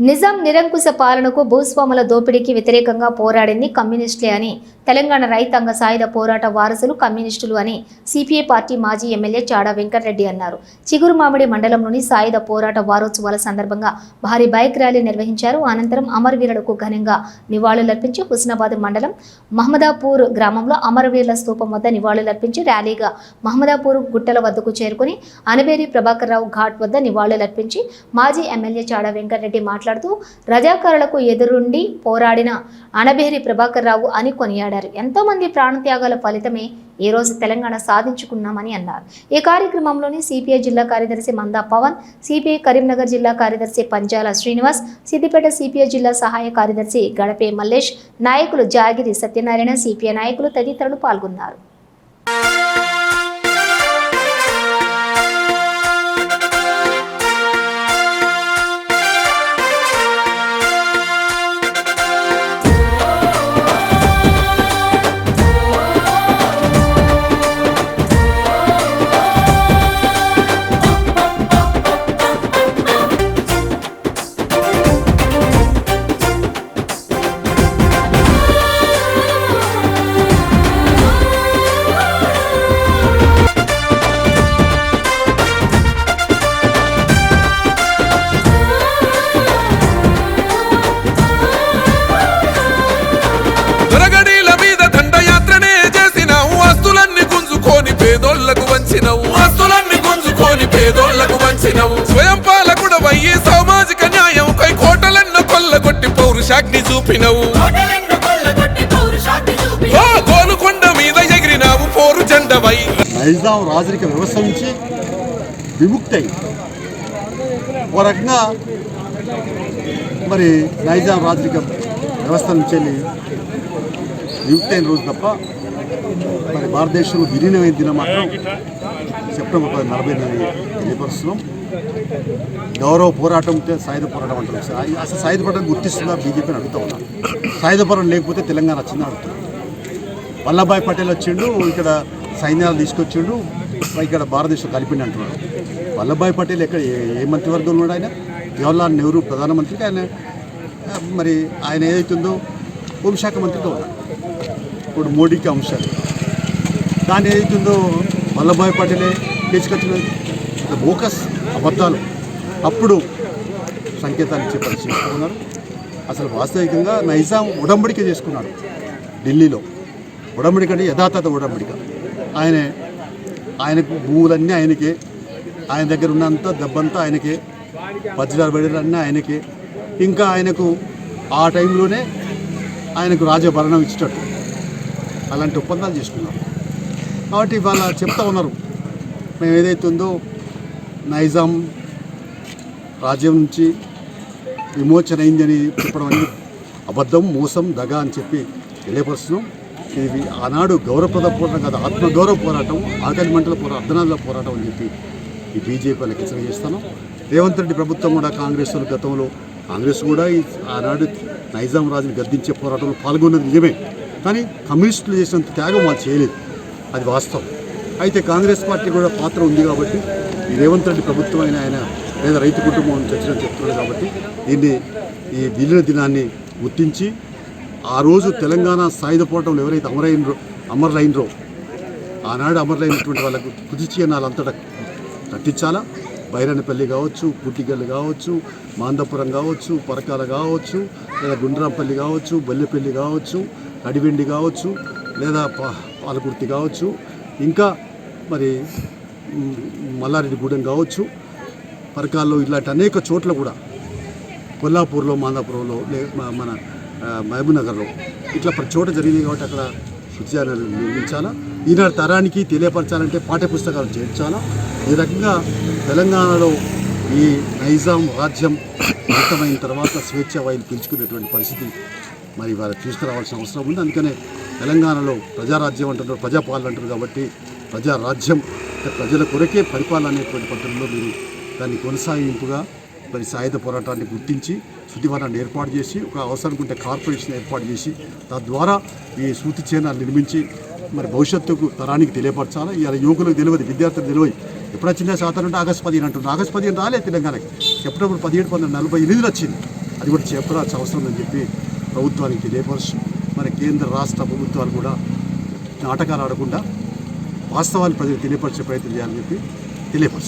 నిజాం నిరంకుశ పాలనకు భూస్వాముల దోపిడీకి వ్యతిరేకంగా పోరాడింది కమ్యూనిస్టులే అని తెలంగాణ రైతాంగ సాయుధ పోరాట వారసులు కమ్యూనిస్టులు అని సిపిఐ పార్టీ మాజీ ఎమ్మెల్యే చాడా వెంకటరెడ్డి అన్నారు. చిగురుమామిడి మండలంలోని సాయుధ పోరాట వారోత్సవాల సందర్భంగా భారీ బైక్ ర్యాలీ నిర్వహించారు. అనంతరం అమరవీరులకు ఘనంగా నివాళులర్పించి హుస్నాబాద్ మండలం మహమ్మదాపూర్ గ్రామంలో అమరవీరుల స్థూపం వద్ద నివాళులర్పించి ర్యాలీగా మహమ్మదాపూర్ గుట్టల వద్దకు చేరుకుని అనబేరి ప్రభాకర్ రావు ఘాట్ వద్ద నివాళులర్పించి మాజీ ఎమ్మెల్యే చాడా వెంకటరెడ్డి మాట్లాడుతూ రజాకారులకు ఎదురుండి పోరాడిన అనబేరి ప్రభాకర్ రావు అని కొనియాడారు. ఎంతోమంది ప్రాణత్యాగాల ఫలితమే ఈ రోజు తెలంగాణ సాధించుకున్నామని అన్నారు. ఈ కార్యక్రమంలోని సిపిఐ జిల్లా కార్యదర్శి మందా పవన్ సిపిఐ కరీంనగర్ జిల్లా కార్యదర్శి పంజాల శ్రీనివాస్ సిద్దిపేట సిపిఐ జిల్లా సహాయ కార్యదర్శి గడపే మల్లేష్ నాయకులు జాగిరి సత్యనారాయణ సిపిఐ నాయకులు తదితరులు పాల్గొన్నారు. పౌరుషాగ్ని చూపినవు. గోలుకొండ మీద ఎగిరినావు పోరు జెండవై. నైజాం రాజరిక వ్యవస్థ నుంచి విముక్తై. ఒక రకంగా మరి నైజాం రాజరిక వ్యవస్థ నుంచి వెళ్ళి విముక్తైన రోజు తప్ప మరి భారతదేశంలో విలీనమైన దినం మాత్రం సెప్టెంబర్ పది నలభై ఎనిమిది తెలియపరుస్తున్నాం. గౌరవ పోరాటం అంటే సాయుధ పోరాటం అంటారు. సార్ అసలు సాయుధ పోరాటం గుర్తిస్తుందా బీజేపీని అడుగుతా ఉన్నాను సాయుధ పోరాటం లేకపోతే తెలంగాణ వచ్చిందని అడుగుతున్నాను వల్లభాయ్ పటేల్ వచ్చిండు ఇక్కడ సైన్యాలు తీసుకొచ్చిండు ఇక్కడ భారతదేశం కలిపిండి అంటున్నాడు. వల్లభాయ్ పటేల్ ఎక్కడ ఏ- ఏ మంత్రివర్గంలో ఉన్నాడు ఆయన? జవహర్లాల్ నెహ్రూ ప్రధానమంత్రికి ఆయన మరి ఆయన ఏదైతుందో హోంశాఖ మంత్రిగా ఉన్నాడు. ఇప్పుడు మోడీకి అంశాలు దాని ఏదైతుందో వల్లభాయ్ పటేలే తీసుకొచ్చిన బోకస్. అబద్ధాలు. అప్పుడు సంకేతాలు ఇచ్చే పరిస్థితి ఉన్నారు. అసలు వాస్తవికంగా నైజాం ఉడంబడిక చేసుకున్నాడు ఢిల్లీలో. ఉడంబడిక అంటే యథాతథ ఉడంబడిక. ఆయనే ఆయనకు భూములన్నీ ఆయనకే ఆయన దగ్గర ఉన్నంత దెబ్బంతా ఆయనకే వజ్రాలు బడిలన్నీ ఆయనకే. ఇంకా ఆయనకు ఆ టైంలోనే ఆయనకు రాజభరణం ఇచ్చేటట్టు. అలాంటి ఒప్పందాలు చేసుకున్నారు. కాబట్టి ఇవాళ చెప్తా ఉన్నారు. మేము ఏదైతే ఉందో నైజాం రాజ్యం నుంచి విమోచన అయిందని చెప్పడం అనేది అబద్ధం మోసం దగ అని చెప్పి తెలియపరుస్తున్నాం. ఇది ఆనాడు గౌరవప్రద పోరాటం కాదు ఆత్మగౌరవ పోరాటం ఆకలి మంటల పోరాటం అర్ధనాల పోరాటం అని చెప్పి ఈ బీజేపీ వాళ్ళకి హెచ్చరిక చేస్తాను. రేవంత్ రెడ్డి ప్రభుత్వం కూడా కాంగ్రెస్ గతంలో కాంగ్రెస్ కూడా ఈ ఆనాడు నైజాం రాజుని గద్దించే పోరాటంలో పాల్గొన్నది నిజమే. కానీ కమ్యూనిస్టులు చేసినంత త్యాగం వాళ్ళు చేయలేదు. అది వాస్తవం. అయితే కాంగ్రెస్ పార్టీ కూడా పాత్ర ఉంది కాబట్టి రేవంత్ రెడ్డి ప్రభుత్వం అయిన ఆయన లేదా రైతు కుటుంబం చర్చలు చెప్తున్నారు కాబట్టి దీన్ని ఈ విలీన దినాన్ని గుర్తించి ఆ రోజు తెలంగాణ సాయుధ పోరాటంలో ఎవరైతే అమరైనరో అమరులైనరో ఆనాడు అమరులైనటువంటి వాళ్ళకు కుదిచి చేయనాలంతటా కట్టించాలా? బైరానిపల్లి కావచ్చు పుట్టిగల్లు కావచ్చు మాందపురం కావచ్చు పరకాల కావచ్చు లేదా గుండ్రాంపల్లి కావచ్చు బల్లెపల్లి కావచ్చు అడివెండి కావచ్చు లేదా పాలకుర్తి కావచ్చు. ఇంకా మరి మల్లారెడ్డిగూడెం కావచ్చు పరకాల్లో ఇలాంటి అనేక చోట్ల కూడా కొల్లాపూర్లో మాందాపురంలో లే మన మహబూబ్నగర్లో ఇట్లా ప్రతి చోట జరిగింది కాబట్టి అక్కడ శుద్ధియాలను నిర్మించాలా? ఈనాడు తరానికి తెలియపరచాలంటే పాఠ్యపుస్తకాలు చేర్చాలా? ఈ రకంగా తెలంగాణలో ఈ నైజాం రాజ్యం అంతమైన తర్వాత స్వేచ్ఛ వాయులు పిలుచుకునేటువంటి పరిస్థితి మరి వారు తీసుకురావాల్సిన అవసరం ఉంది. అందుకనే తెలంగాణలో ప్రజారాజ్యం అంటున్నారు ప్రజాపాలన అంటారు కాబట్టి ప్రజారాజ్యం ప్రజల కొరకే పరిపాలన అనేటువంటి పద్ధతిలో మీరు దాన్ని కొనసాగింపుగా మరి సాయుధ పోరాటాన్ని గుర్తించి శుద్ధివనాన్ని ఏర్పాటు చేసి ఒక అవసరానికి ఉంటే కార్పొరేషన్ ఏర్పాటు చేసి తద్వారా ఈ సూతి చేనాలు నిర్మించి మరి భవిష్యత్తుకు తరానికి తెలియపరచాలి? ఇలా యువకులకు తెలియదు విద్యార్థులకు తెలియదు. ఎప్పుడో చిన్న శాతం అంటే ఆగస్టు పదిహేను అంటున్నారు. ఆగస్ట్ పదిహేను రాలేదు తెలంగాణకి. ఎప్పుడప్పుడు పదిహేడు పంతొమ్మిది నలభై ఎనిమిది వచ్చింది. అది కూడా చెప్పరాల్సిన అవసరం అని చెప్పి ప్రభుత్వానికి తెలియపరచు మరి కేంద్ర రాష్ట్ర ప్రభుత్వాలు కూడా నాటకాలు ఆడకుండా వాస్తవాన్ని ప్రజలకు తెలియపరిచే ప్రయత్నం చేయాలని చెప్పి తెలియపరుస్తుంది